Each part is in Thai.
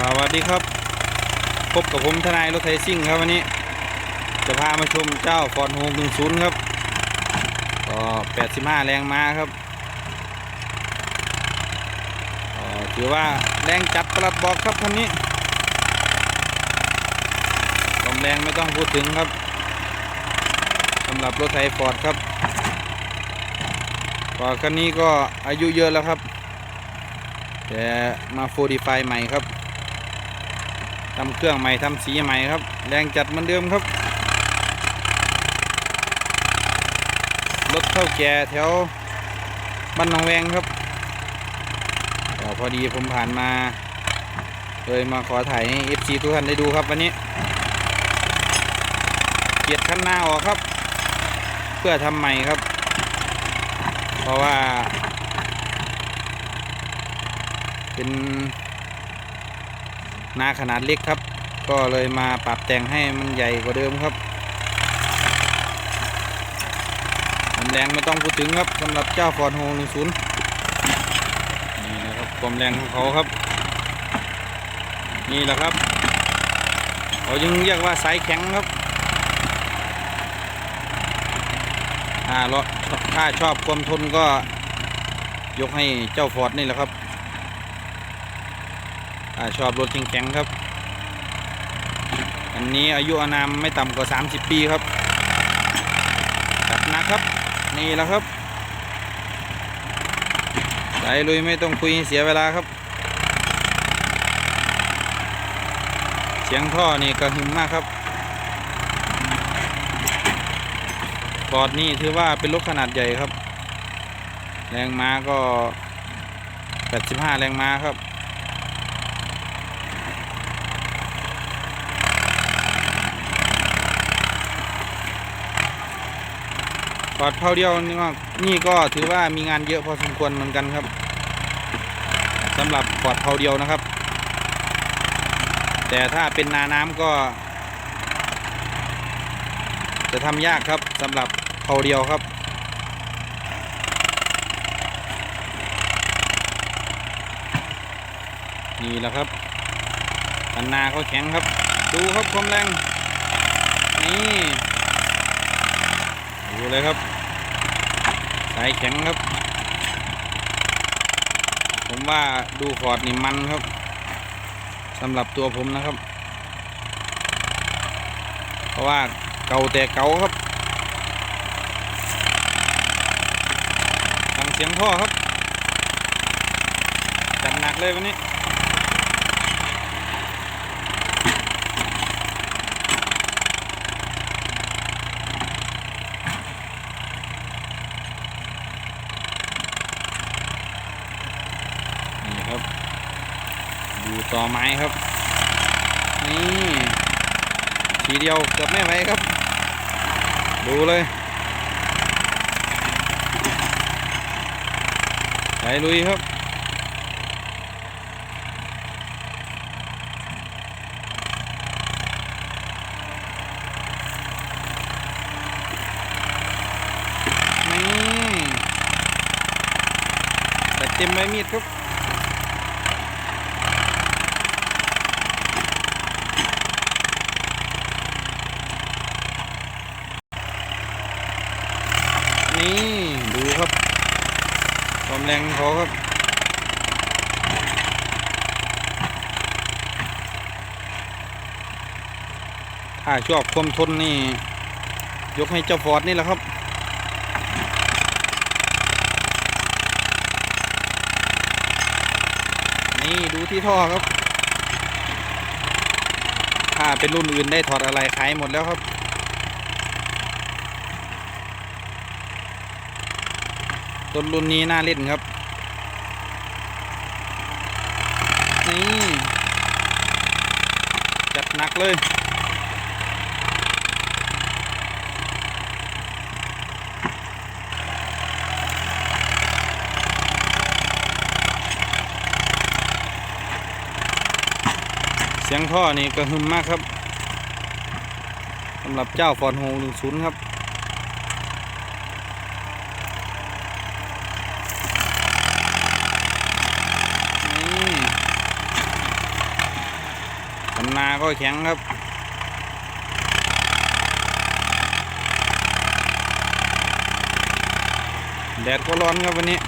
สวัสดีครับ พบกับผมทนายรถไทยซิ่งครับวันนี้ จะพามาชมเจ้าฟอร์ดโฮม10ครับก็85แรงม้าครับถือว่าแรงจัดประหลัดบอกครับคันนี้ความแรงไม่ต้องพูดถึงครับสำหรับรถไถฟอร์ดครับฟอร์ดคันนี้ก็อายุเยอะแล้วครับ แต่มาโฟดีไฟใหม่ครับ ทำเครื่องใหม่ทำสีใหม่ครับ แรงจัดเหมือนเดิมครับ รถเข้าแก่แถวบ้านหนองแวงครับก็พอดีผมผ่านมาเลยมาขอถ่ายให้ FC ทุกท่านได้ดูครับวันนี้ เกียดขั้นหน้าออกครับ เพื่อทำใหม่ครับ เพราะว่า เป็น นาขนาดเล็กครับ ก็เลยมาปรับแต่งให้มันใหญ่กว่าเดิมครับความแรงไม่ต้องพูดถึงครับสำหรับเจ้าฟอร์ดโฮหนึ่งศูนย์นี่นะครับความแรงของเขาครับ นี่แหละครับเขายังเรียกว่าสายแข็งครับอ่ารถถ้าชอบความทนก็ยกให้เจ้าฟอร์ดนี่แหละครับ ถ้าชอบรถแข็งๆครับ อันนี้อายุอานามไม่ต่ำกว่า 30 ปีครับจัดนักครับ นี่แหละครับสายลุยไม่ต้องคุยเสียเวลาครับ เสียงท่อนี่กระหึ่มมากครับฟอร์ดนี่ถือว่าเป็นรถขนาดใหญ่ครับ แรงม้าก็ 85 แรงม้าครับ ปอดเผาเดียวนี่ก็นี่ก็ถือว่ามีงานเยอะพอสมควรเหมือนกันครับสำหรับปอดเผาเดียวนะครับ แต่ถ้าเป็นนาน้ำก็ จะทำยากครับสำหรับเผาเดียวครับนี่แหละครับคันนาเขาแข็งครับ ดูครับความแรง นี่ ดูเลยครับ สายแข็งครับ ผมว่าดูฟอร์ดนี่มันครับสำหรับตัวผมนะครับ เพราะว่าเก่าแต่เก่าครับฟังเสียงท่อครับ จัดหนักเลยวันนี้ ดูต่อไม้ครับ นี่ทีเดียวเกือบไม่ไหวครับ ดูเลยไปลุยครับนี่แต่เต็มใบมีดครับ นี่ดูครับความ แรงขอครับถ้าชอบความทนนี่ ยกให้เจ้าฟอร์ดนี่แหละครับนี่ดูที่ท่อครับ ถ้าเป็นรุ่นอื่นได้ถอดอะไรขายหมดแล้วครับ ต้นรุ่นนี้น่าเล่นครับ นี่ จัดหนักเลยเสียงท่อนี่กระหึ่มมากครับสำหรับเจ้าฟอร์ดโฮ10ครับ นี่ คันนาก็แข็งครับแดดก็ร้อนครับวันนี้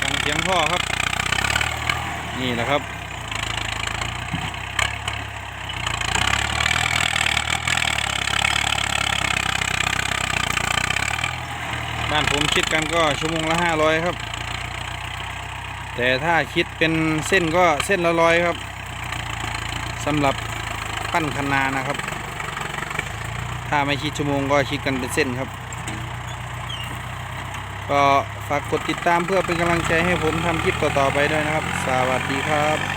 กันเสียงพ่อครับ นี่แหละครับ บ้านผมคิดกันก็ชั่วโมงละห้าร้อยครับ แต่ถ้าคิดเป็นเส้นก็เส้นละร้อยครับสำหรับปั้นคนานะครับ ถ้าไม่คิดชั่วโมงก็คิดกันเป็นเส้นครับ ก็ฝากกดติดตามเพื่อเป็นกำลังใจให้ผมทำคลิปต่อๆไปด้วยนะครับ สวัสดีครับ